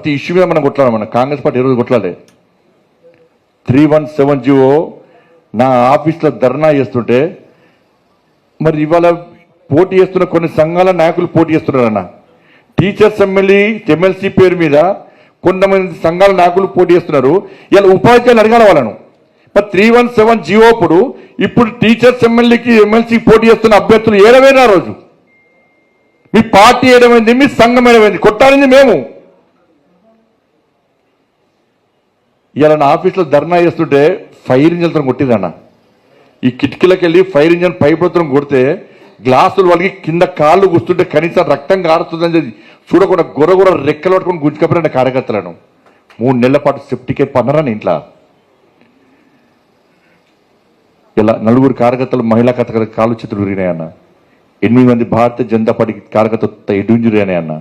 ప్రతి ఇష్యూ మీద మనం కొట్లాడాలి మనం కాంగ్రెస్ పార్టీ ఈరోజు కొట్లాడే త్రీ వన్ సెవెన్ జీవో నా ఆఫీస్లో ధర్నా చేస్తుంటే మరి ఇవాళ పోటీ చేస్తున్న కొన్ని సంఘాల నాయకులు పోటీ చేస్తున్నారన్న. టీచర్స్ ఎమ్మెల్యే ఎమ్మెల్సీ పేరు మీద కొంతమంది సంఘాల నాయకులు పోటీ చేస్తున్నారు. ఇలా ఉపాధ్యాయులు అడగాల వాళ్ళను. మరి త్రీ వన్ సెవెన్ జీవో అప్పుడు ఇప్పుడు టీచర్స్ ఎమ్మెల్యేకి ఎమ్మెల్సీ పోటీ చేస్తున్న అభ్యర్థులు ఏడవైనా రోజు. మీ పార్టీ ఏడమైంది మీ సంఘం ఏడమైంది కొట్టాలింది మేము. ఇలా నా ఆఫీస్లో ధర్నా చేస్తుంటే ఫైర్ ఇంజన్తో కొట్టిందన్న ఈ కిటికీలకు వెళ్ళి ఫైర్ ఇంజన్ పైపులతో కొడితే గ్లాసులు వాళ్ళకి కింద కాళ్ళు గుస్తుంటే కనీసం రక్తం కారుతుందని చెప్పి చూడకుండా గొర్ర గొర్ర రెక్కలు పట్టుకొని గుంజుకపోయిన కార్యకర్తలను. మూడు నెలల పాటు సెప్టికే పన్నరని ఇంట్లో. ఇలా నలుగురు కార్యకర్తలు మహిళా కథ కాలు చేతులు ఉరిగినాయన్న ఎనిమిది మంది భారతీయ జనతా పార్టీ కార్యకర్త ఎటు ఇంజురీ అయినాయన్న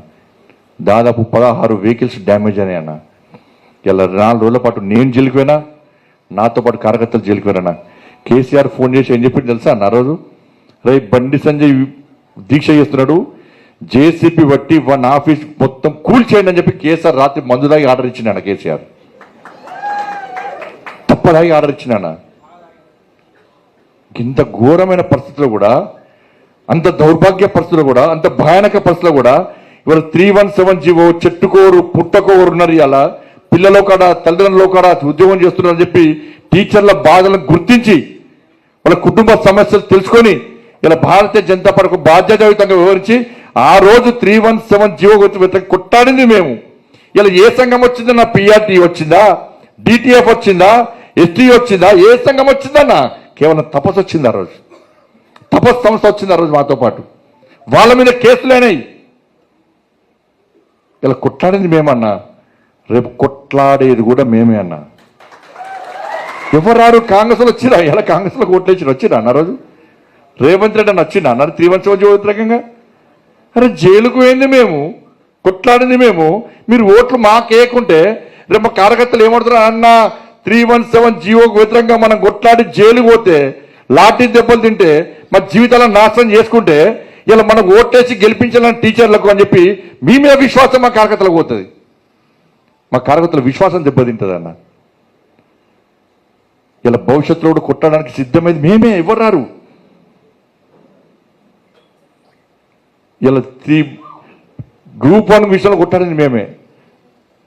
దాదాపు పదహారు వెహికల్స్ డ్యామేజ్ అన్న. ఇలా నాలుగు రోజుల పాటు నేను జైలుకుపోయినా నాతో పాటు కార్యకర్తలు జైలుకుపోయినా కేసీఆర్ ఫోన్ చేసి ఏం చెప్పింది తెలుసా? నా రోజు? రే బండి సంజయ్ దీక్ష చేస్తున్నాడు. జేసీపీ బట్టి వన్ ఆఫీస్ మొత్తం కూల్ చేయండి అని చెప్పి కేసీఆర్ రాత్రి మందులాగి ఆర్డర్ ఇచ్చినాడు కేసీఆర్. తప్పదాగి ఆర్డర్ ఇచ్చినానా ఇంత ఘోరమైన పరిస్థితుల్లో కూడా అంత దౌర్భాగ్య పరిస్థితుల్లో కూడా అంత భయానక పరిస్థితుల్లో కూడా ఇవాళ త్రీ వన్ సెవెన్ జీవో చెట్టుకోరు పుట్టకోరు ఉన్నారు ఇలా పిల్లలు కాడ తల్లిదండ్రులు కాడ ఉద్యోగం చేస్తున్నారని చెప్పి టీచర్ల బాధలను గుర్తించి వాళ్ళ కుటుంబ సమస్యలు తెలుసుకొని ఇలా భారతీయ జనతా పార్టీకు బాధ్యతాయుతంగా వివరించి ఆ రోజు త్రీ వన్ సెవెన్ జీవో గుర్తు కొట్టాడింది మేము. ఇలా ఏ సంఘం వచ్చిందా? నా పిఆర్టీ వచ్చిందా? డిటిఎఫ్ వచ్చిందా? ఎస్టీ వచ్చిందా? ఏ సంఘం వచ్చిందన్నా కేవలం తపస్సు వచ్చింది ఆ రోజు. తపస్సు సంస్థ వచ్చింది ఆ రోజు మాతో పాటు. వాళ్ళ మీద కేసులేనాయి ఇలా కొట్లాడింది మేమన్నా. రేపు కొట్లాడేది కూడా మేమే అన్నా. ఎవరారు కాంగ్రెస్లో వచ్చిరా? ఇలా కాంగ్రెస్లో లో వచ్చిరా అన్న రోజు? రేవంత్ రెడ్డి అని వచ్చిందా అన్నారు త్రీ వ్యతిరేకంగా అరే జైలుకు పోయింది మేము కొట్లాడింది మేము మీరు ఓట్లు మాకేయకుంటే రేపు మా కార్యకర్తలు ఏమడుతున్నారు? అన్న త్రీ వన్ సెవెన్ జీవోకు వ్యతిరేకంగా మనం కొట్లాడి జైలు పోతే లాఠీ దెబ్బలు తింటే మా జీవితాలను నాశనం చేసుకుంటే ఇలా మనం ఓట్లేసి గెలిపించాలని టీచర్లకు అని చెప్పి మీ మీద విశ్వాసం మా కార్యకర్తలకు పోతుంది. మా కార్యకర్తల విశ్వాసం దెబ్బతింటుంది అన్న ఇలా భవిష్యత్తులో కూడా కొట్టడానికి సిద్ధమైంది మేమే ఎవరు రారు? ఇలా త్రీ గ్రూప్ వన్ విషయంలో కొట్టాడని మేమే.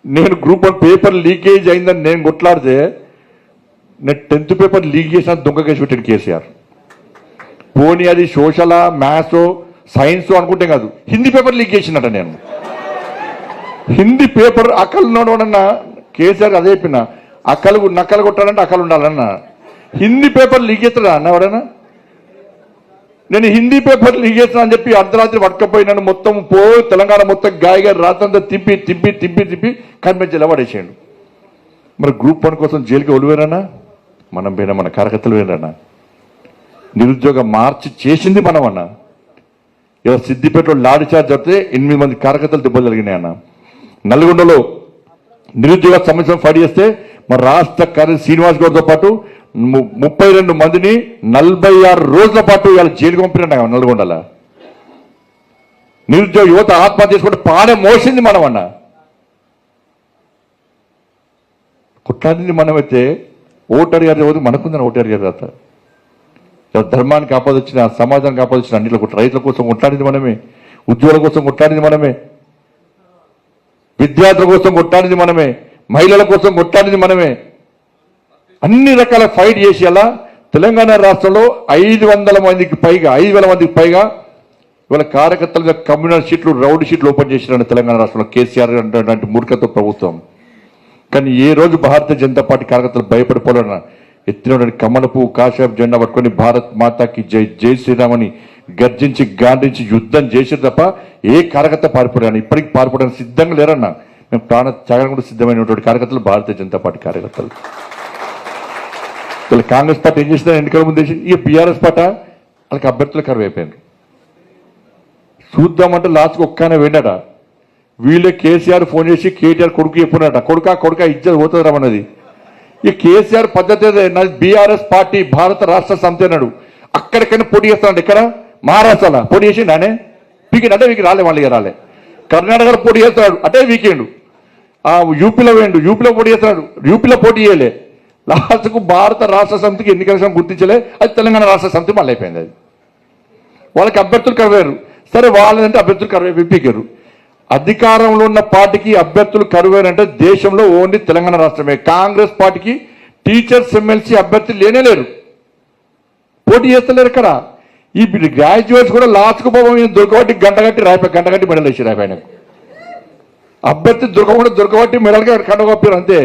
నేను గ్రూప్ వన్ పేపర్ లీకేజ్ అయిందని నేను కొట్లాడితే నేను టెన్త్ పేపర్ లీక్ చేసిన దొంగ కేసు పెట్టాడు కేసీఆర్. పోనీ అది సోషలా మ్యాథ్స్ సైన్స్ అనుకుంటే కాదు హిందీ పేపర్ లీక్ చేసినట నేను. హిందీ పేపర్ అక్కలు నోడన్నా కేసీఆర్ అదే చెప్పిన అక్కలు నక్కలు కొట్టాలంటే అక్కలు ఉండాలన్న. హిందీ పేపర్ లీక్ చేస్తాడా అన్న ఎవడన్నా? నేను హిందీ పేపర్ లీక్ చేస్తున్నా అని చెప్పి అర్ధరాత్రి పట్టుకపోయినాను మొత్తం పో తెలంగాణ మొత్తం గాయగా రాత్రంతా తిప్పి తిప్పి తిప్పి తిప్పి కనిపించేలా పడేసాడు మరి గ్రూప్ వన్ కోసం జైలుకి ఒలివేరన్నా మనం పోయినా మన కార్యకర్తలు పోయినన్నా నిరుద్యోగ మార్చి చేసింది మనం అన్న ఇలా సిద్దిపేటలో లాడి చార్జ్ జరిగితే ఎనిమిది మంది కార్యకర్తలు దెబ్బలు జరిగినాయి అన్న నల్గొండలో నిరుద్యోగ సమస్యను ఫైట్ చేస్తే మన రాష్ట్ర కార్యదర్శి శ్రీనివాస్ గౌడ్తో పాటు ము- ముప్పై రెండు మందిని నలభై ఆరు రోజుల పాటు ఇవాళ జైలుకి పంపిన నల్గొండల. నిరుద్యోగ యువత ఆత్మహత్య చేసుకుంటే పాడే మోసింది మనం అన్న కొట్లాడింది మనమైతే ఓటర్ గారి ఎవరు మనకుందని ఓటర్ గారి తర్వాత. ధర్మానికి ఆపదొచ్చిన సమాజానికి ఆపదొచ్చిన అన్నిట్లో రైతుల కోసం కొట్లాడింది మనమే ఉద్యోగుల కోసం కొట్లాడింది మనమే. విద్యార్థుల కోసం కొట్టానిది మనమే మహిళల కోసం కొట్టానిది మనమే. అన్ని రకాల ఫైట్ చేసి అలా తెలంగాణ రాష్ట్రంలో ఐదు వందల మందికి పైగా ఐదు వేల మందికి పైగా ఇవాళ కార్యకర్తలు కమ్యూనల్ షీట్లు రౌడ్ షీట్లు ఓపెన్ చేసిన తెలంగాణ రాష్ట్రంలో కేసీఆర్ అంటే మూర్ఖత్వ ప్రభుత్వం. కానీ ఏ రోజు భారతీయ జనతా పార్టీ కార్యకర్తలు భయపడిపోలేన ఎత్తున కమలపు పువ్వు జెండా పట్టుకొని భారత్ మాతాకి జై జై శ్రీరామని గర్జించి గాంధించి యుద్ధం చేసారు తప్ప ఏ కార్యకర్త పారిపోయాను ఇప్పటికి పారిపోవడానికి సిద్ధంగా లేరన్న మేము ప్రాణ త్యాగం కూడా సిద్ధమైనటువంటి కార్యకర్తలు భారతీయ జనతా పార్టీ కార్యకర్తలు. వీళ్ళు కాంగ్రెస్ పార్టీ ఏం చేసిందని ఎన్నికల ముందు చేసి ఈ బీఆర్ఎస్ పార్టీ వాళ్ళకి అభ్యర్థులు కరువు అయిపోయారు చూద్దామంటే లాస్ట్కి ఒక్కనే వెళ్ళాడ వీళ్ళే కేసీఆర్ ఫోన్ చేసి కేటీఆర్ కొడుకు చెప్పున్నాడట. కొడుక కొడుక ఇచ్చేది పోతుంది రమ్మన్నది ఈ కేసీఆర్ పద్ధతి నాది బీఆర్ఎస్ పార్టీ భారత రాష్ట్ర సమితి అన్నాడు. అక్కడికైనా పోటీ చేస్తాడు ఇక్కడ మహారాష్ట్రలో పోటీ చేసిండు ఆయన. వీకెండ్ అంటే వీకి రాలే మళ్ళీ రాలే. కర్ణాటకలో పోటీ చేస్తాడు అంటే వీకెండ్. యూపీలో వేయండు యూపీలో పోటీ చేస్తున్నాడు యూపీలో పోటీ చేయలే. లాస్ట్కు భారత రాష్ట్ర సమితికి ఎన్నికల సంఘం గుర్తించలే అది తెలంగాణ రాష్ట్ర సమితి మళ్ళీ అయిపోయింది అది. వాళ్ళకి అభ్యర్థులు కరువేరు సరే వాళ్ళంటే అభ్యర్థులు కరువే విప్పికారు అధికారంలో ఉన్న పార్టీకి అభ్యర్థులు కరువేరంటే దేశంలో ఓన్లీ తెలంగాణ రాష్ట్రమే. కాంగ్రెస్ పార్టీకి టీచర్స్ ఎమ్మెల్సీ అభ్యర్థులు లేనే లేరు. పోటీ చేస్తలేరు ఇక్కడ. ఈ గ్రాడ్యుయేట్స్ కూడా లాస్ట్కు పోవడం దొరకబట్టి గంట కట్టి రాయిపోయి గంట కట్టి మెడల్ వేసి రాయిపోయి ఆయనకు అభ్యర్థి దొరకకుండా దొరకబట్టి మెడల్గా కండగొప్పారు అంతే.